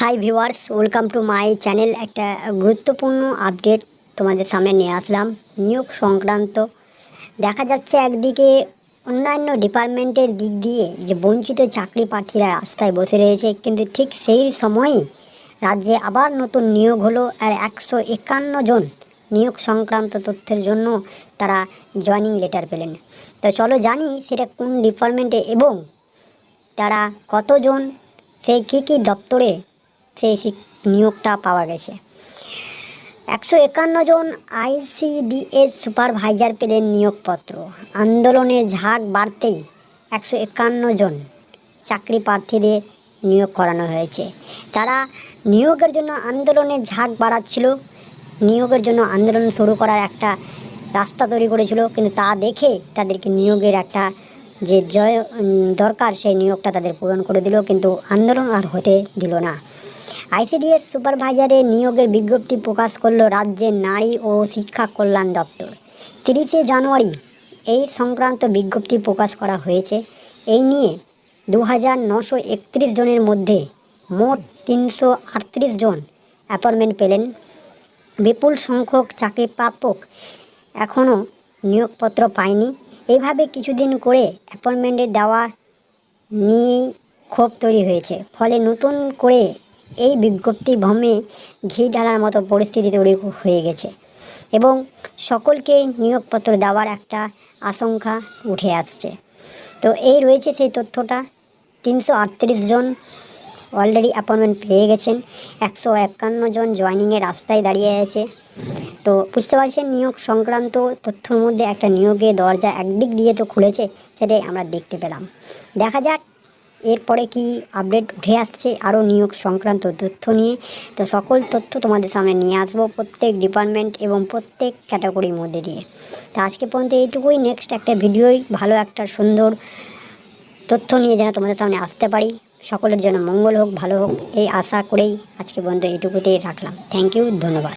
Hi viewers welcome to my channel একটা গুরুত্বপূর্ণ update তোমাদের সামনে নিয়ে আসলাম। নিয়োগ সংক্রান্ত। দেখা যাচ্ছে একদিকে অন্যান্য ডিপার্টমেন্টের দিক দিয়ে যে বঞ্চিত চাকরি প্রার্থীরা রাস্তায় বসে রয়েছে, কিন্তু ঠিক সেই সময়ই রাজ্যে আবার নতুন নিয়োগ হলো আর একশো একান্ন জন নিয়োগ সংক্রান্ত তথ্যের জন্য তারা জয়নিং লেটার পেলেন। তো চলো জানি সেটা কোন ডিপার্টমেন্টে এবং তারা কতজন সেই কী কী দপ্তরে সেই নিয়োগটা পাওয়া গেছে। একশো একান্ন জন আইসিডিএস সুপারভাইজার পেলেন নিয়োগপত্র। আন্দোলনের ঝাঁক বাড়তেই একশো একান্ন জন চাকরি প্রার্থীদের নিয়োগ করানো হয়েছে। তারা নিয়োগের জন্য আন্দোলনের ঝাঁক বাড়াচ্ছিল। নিয়োগের জন্য আন্দোলন শুরু করার একটা রাস্তা তৈরি করেছিল, কিন্তু তা দেখে তাদেরকে নিয়োগের একটা যে জয় দরকার, সেই নিয়োগটা তাদের পূরণ করে দিল, কিন্তু আন্দোলন আর হতে দিল না। আইসিডিএস সুপারভাইজারে নিয়োগের বিজ্ঞপ্তি প্রকাশ করল রাজ্যের নারী ও শিক্ষা কল্যাণ দপ্তর। তিরিশে জানুয়ারি এই সংক্রান্ত বিজ্ঞপ্তি প্রকাশ করা হয়েছে। এই নিয়ে দু হাজার নশো একত্রিশ জনের মধ্যে মোট তিনশো আটত্রিশ জন অ্যাপয়েন্টমেন্ট পেলেন। বিপুল সংখ্যক চাকরি প্রাপক এখনও নিয়োগপত্র পায়নি। এইভাবে কিছুদিন করে অ্যাপয়েন্টমেন্টের দেওয়া নিয়েই ক্ষোভ তৈরি হয়েছে। ফলে নতুন করে এই বিজ্ঞপ্তি ভ্রমে ঘি ঢালার মতো পরিস্থিতি তৈরি হয়ে গেছে এবং সকলকে নিয়োগপত্র দেওয়ার একটা আশঙ্কা উঠে আসছে। তো এই রয়েছে সেই তথ্যটা। তিনশো আটত্রিশ জন অলরেডি অ্যাপয়েন্টমেন্ট পেয়ে গেছেন, একশো একান্ন জন জয়নিংয়ের রাস্তায় দাঁড়িয়ে আছে। তো বুঝতে পারছেন, নিয়োগ সংক্রান্ত তথ্যর মধ্যে একটা নিয়োগের দরজা একদিক দিয়ে তো খুলেছে, সেটাই আমরা দেখতে পেলাম। দেখা যাক এরপরে কি আপডেট উঠে আসছে? আরও নিয়োগ সংক্রান্ত তথ্য নিয়ে। তো সকল তথ্য তোমাদের সামনে নিয়ে আসব প্রত্যেক ডিপার্টমেন্ট এবং প্রত্যেক ক্যাটাগরির মধ্যে দিয়ে। তো আজকে পর্যন্ত এইটুকুই। নেক্সট একটা ভিডিওই ভালো একটা সুন্দর তথ্য নিয়ে যেন তোমাদের সামনে আসতে পারি। সকলের জন্য মঙ্গল হোক, ভালো হোক, এই আশা করেই আজকে পর্যন্ত এইটুকুতেই রাখলাম। থ্যাংক ইউ ধন্যবাদ।